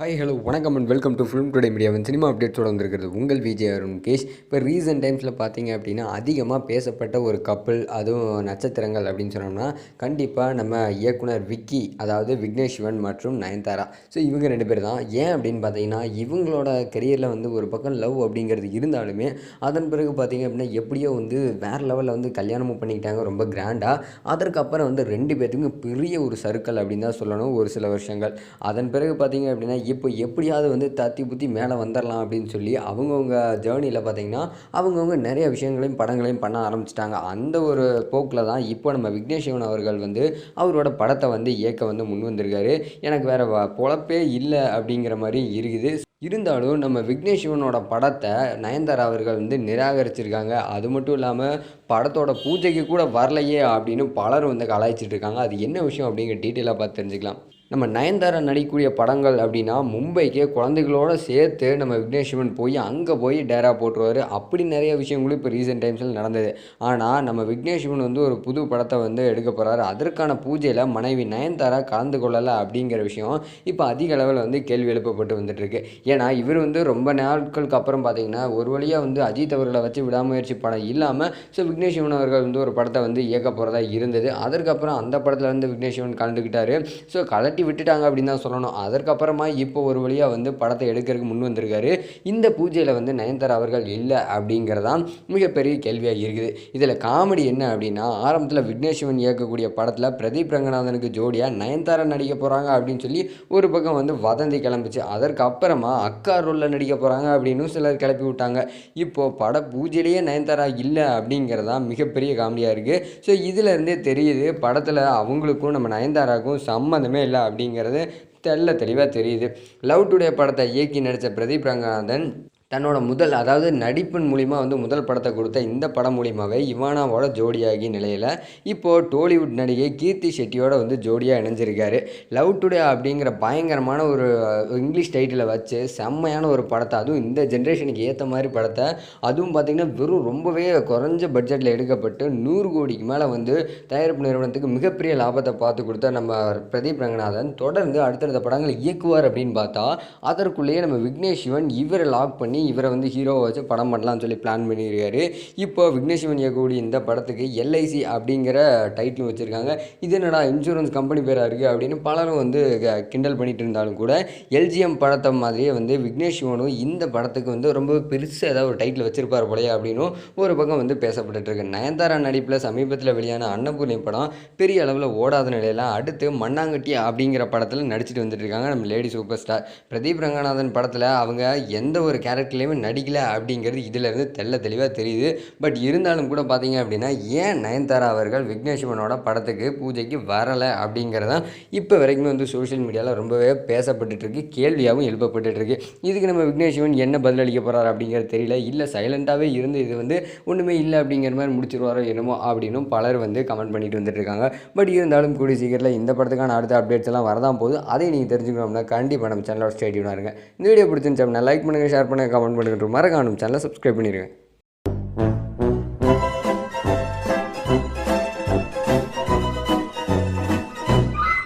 Hi hello வணக்கம் and welcome to film today மீடியாவின் cinema update வந்திருக்கிறது உங்கள் விஜய் அருண் கேஷ். இப்போ ரீசெண்ட் டைம்ஸில் பார்த்தீங்க அப்படின்னா அதிகமாக பேசப்பட்ட ஒரு கப்பல் அதுவும் நட்சத்திரங்கள் அப்படின்னு சொன்னோம்னா கண்டிப்பாக நம்ம இயக்குனர் விக்கி அதாவது விக்னேஷ் சிவன் மற்றும் நயன்தாரா. ஸோ இவங்க ரெண்டு பேர் தான். ஏன் அப்படின்னு பார்த்தீங்கன்னா இவங்களோட கெரியரில் வந்து ஒரு பக்கம் லவ் அப்படிங்கிறது இருந்தாலுமே அதன் பிறகு பார்த்தீங்க அப்படின்னா எப்படியோ வந்து வேறு லெவலில் வந்து கல்யாணமும் பண்ணிக்கிட்டாங்க ரொம்ப கிராண்டாக அதற்கப்புறம் வந்து ரெண்டு பேர்த்துக்கும் பெரிய ஒரு சர்க்கிள் அப்படின்னு தான் சொல்லணும் ஒரு சில வருஷங்கள். அதன் பிறகு பார்த்தீங்க அப்படின்னா இப்போ எப்படியாவது வந்து தத்தி புத்தி மேலே வந்துடலாம் அப்படின்னு சொல்லி அவங்கவுங்க ஜேர்னியில் பார்த்தீங்கன்னா அவங்கவுங்க நிறைய விஷயங்களையும் படங்களையும் பண்ண ஆரம்பிச்சிட்டாங்க. அந்த ஒரு போக்கில் தான் இப்போ நம்ம விக்னேஷ் சிவன் அவர்கள் வந்து அவரோட படத்தை வந்து இயக்க வந்து முன் வந்திருக்காரு. எனக்கு வேறு பொழப்பே இல்லை அப்படிங்கிற மாதிரி இருக்குது. இருந்தாலும் நம்ம விக்னேஷ் சிவனோட படத்தை நயன்தாரா அவர்கள் வந்து நிராகரிச்சிருக்காங்க. அது மட்டும் இல்லாமல் படத்தோட பூஜைக்கு கூட வரலையே அப்படின்னு பலரும் வந்து கலாய்ச்சிட்டு இருக்காங்க. அது என்ன விஷயம் அப்படிங்கிற டீட்டெயிலாக பார்த்து தெரிஞ்சுக்கலாம். நம்ம நயன்தாரா நடிக்கக்கூடிய படங்கள் அப்படின்னா மும்பைக்கு குழந்தைகளோட சேர்த்து நம்ம விக்னேஷ் சிவன் போய் அங்கே போய் டேரா போட்டுருவார். அப்படி நிறைய விஷயங்களும் இப்போ ரீசெண்ட் டைம்ஸில் நடந்தது. ஆனால் நம்ம விக்னேஷ் சிவன் வந்து ஒரு புது படத்தை வந்து எடுக்க போகிறாரு அதற்கான பூஜையில் மனைவி நயன்தாரா கலந்து கொள்ளலை அப்படிங்கிற விஷயம் இப்போ அதிக அளவில் வந்து கேள்வி எழுப்பப்பட்டு வந்துட்டுருக்கு. ஏன்னா இவர் வந்து ரொம்ப நாட்களுக்கு அப்புறம் பார்த்தீங்கன்னா ஒரு வழியாக வந்து அஜித் அவர்களை வச்சு விடாமுயற்சி படம் இல்லாமல் ஸோ விக்னேஷ் சிவன் அவர்கள் வந்து ஒரு படத்தை வந்து இயக்க போகிறதா இருந்தது. அதற்கப்புறம் அந்த படத்தில் வந்து விக்னேஷ் சிவன் கலந்துக்கிட்டாரு. ஸோ கலட்டி விட்டுட்டாங்க அப்படின்னு தான் சொல்லணும். அதற்கப்புறமா இப்போ ஒரு வழியாக வந்து படத்தை எடுக்கிறதுக்கு முன் வந்திருக்காரு. இந்த பூஜையில் வந்து நயன்தாரா அவர்கள் இல்லை அப்படிங்கிறதான் மிகப்பெரிய கேள்வியாக இருக்குது. இதில் காமெடி என்ன அப்படின்னா ஆரம்பத்தில் விக்னேஷ்வன் இயக்கக்கூடிய படத்தில் பிரதீப் ரங்கநாதனுக்கு ஜோடியாக நயன்தாரா நடிக்க போகிறாங்க அப்படின்னு சொல்லி ஒரு பக்கம் வந்து வதந்தி கிளம்பிச்சு அதற்கப்புறமா அக்கா ரோலில் நடிக்க போகிறாங்க அப்படின்னு சிலர் கிளப்பி விட்டாங்க. இப்போது பட பூஜையிலேயே நயன்தாரா இல்லை அப்படிங்கிறதான் மிகப்பெரிய காமெடியாக இருக்குது ஸோ இதிலேருந்தே தெரியுது படத்தில் அவங்களுக்கும் நம்ம நயன்தாராக்கும் சம்மந்தமே இல்லை அப்படிங்கிறது தெள்ள தெளிவாக தெரியுது. லவ் டுடே படத்தை இயக்கி நடித்த பிரதீப் ரங்கநாதன் தன்னோட முதல் அதாவது நடிப்பின் மூலிமா வந்து முதல் படத்தை கொடுத்த இந்த படம் மூலிமாவே இவானாவோட ஜோடியாகி நிலையில் இப்போது டோலிவுட் நடிகை கீர்த்தி ஷெட்டியோட வந்து ஜோடியாக இணைஞ்சிருக்காரு. லவ் டுடே அப்படிங்கிற பயங்கரமான ஒரு இங்கிலீஷ் டைட்டிலை வச்சு செம்மையான ஒரு படத்தை அதுவும் இந்த ஜென்ரேஷனுக்கு ஏற்ற மாதிரி படத்தை அதுவும் பார்த்திங்கன்னா வெறும் ரொம்பவே குறைஞ்ச பட்ஜெட்டில் எடுக்கப்பட்டு நூறு கோடிக்கு மேலே வந்து தயாரிப்பு நிறுவனத்துக்கு மிகப்பெரிய லாபத்தை பார்த்து கொடுத்த நம்ம பிரதீப் ரங்கநாதன் தொடர்ந்து அடுத்தடுத்த படங்களை இயக்குவார் அப்படின்னு பார்த்தா அதற்குள்ளேயே நம்ம விக்னேஷ் சிவன் இவரை லாக் பண்ணி இவரை வந்து ஹீரோவை வச்சு படம் பண்ணலாம்னு சொல்லி பிளான் பண்ணியிருக்காரு. இப்போ விக்னேஷ் சிவன் இயக்கக்கூடிய இந்த படத்துக்கு எல்ஐசி அப்படிங்கிற டைட்டில் வச்சுருக்காங்க. இது என்னடா இன்சூரன்ஸ் கம்பெனி பேராக இருக்குது அப்படின்னு பலரும் வந்து க- கிண்டல் பண்ணிட்டு இருந்தாலும் கூட எல்ஜிஎம் படத்தை மாதிரியே வந்து விக்னேஷ் சிவனும் இந்த படத்துக்கு வந்து ரொம்ப பெருசாக ஏதாவது ஒரு டைட்டில் வச்சிருப்பார் போலயே அப்படின்னும் ஒரு பக்கம் வந்து பேசப்பட்டுட்டு நயன்தாரா நடிப்பில் சமீபத்தில் வெளியான அன்னபூர்ணி படம் பெரிய அளவில் ஓடாத நிலையில் அடுத்து மண்ணாங்கட்டி அப்படிங்கிற படத்தில் நடிச்சிட்டு வந்துட்டு இருக்காங்க. நம்ம lady super star Pradeep Ranganathan படத்தில் அவங்க எந்த ஒரு கேரக்டர் கேரக்டர்லேயுமே நடிக்கல அப்படிங்கிறது இதிலேருந்து தெள்ள தெளிவாக தெரியுது. பட் இருந்தாலும் கூட பார்த்தீங்க அப்படின்னா ஏன் நயன்தாரா அவர்கள் விக்னேஷ் சிவனோட படத்துக்கு பூஜைக்கு வரலை அப்படிங்கிறதான் இப்போ வரைக்குமே வந்து சோஷியல் மீடியாவில் ரொம்பவே பேசப்பட்டுருக்கு கேள்வியாகவும் எழுப்பப்பட்டுருக்கு இதுக்கு நம்ம விக்னேஷ் என்ன பதிலளிக்க போகிறார் அப்படிங்கிறது தெரியல. இல்லை சைலண்ட்டாகவே இருந்து இது வந்து ஒன்றுமே இல்லை அப்படிங்கிற மாதிரி முடிச்சிருவாரோ என்னமோ அப்படின்னும் பலர் வந்து கமெண்ட் பண்ணிட்டு வந்துட்டுருக்காங்க பட் இருந்தாலும் கூடிய சீக்கிரத்தில் இந்த படத்துக்கான அடுத்த அப்டேட்ஸ் எல்லாம் வரதான் போகுது. அதை நீங்கள் தெரிஞ்சுக்கணும்னா கண்டிப்பாக நம்ம சேனலோட ஸ்டேடியூனாக இருங்க. இந்த வீடியோ பிடிச்சிருந்துச்சு அப்படின்னா லைக் பண்ணுங்கள் ஷேர் பண்ணுங்கள் கமெண்ட் பண்ணுங்கள் மறக்காணும் சேனலை சப்ஸ்கிரைப் பண்ணிடுங்க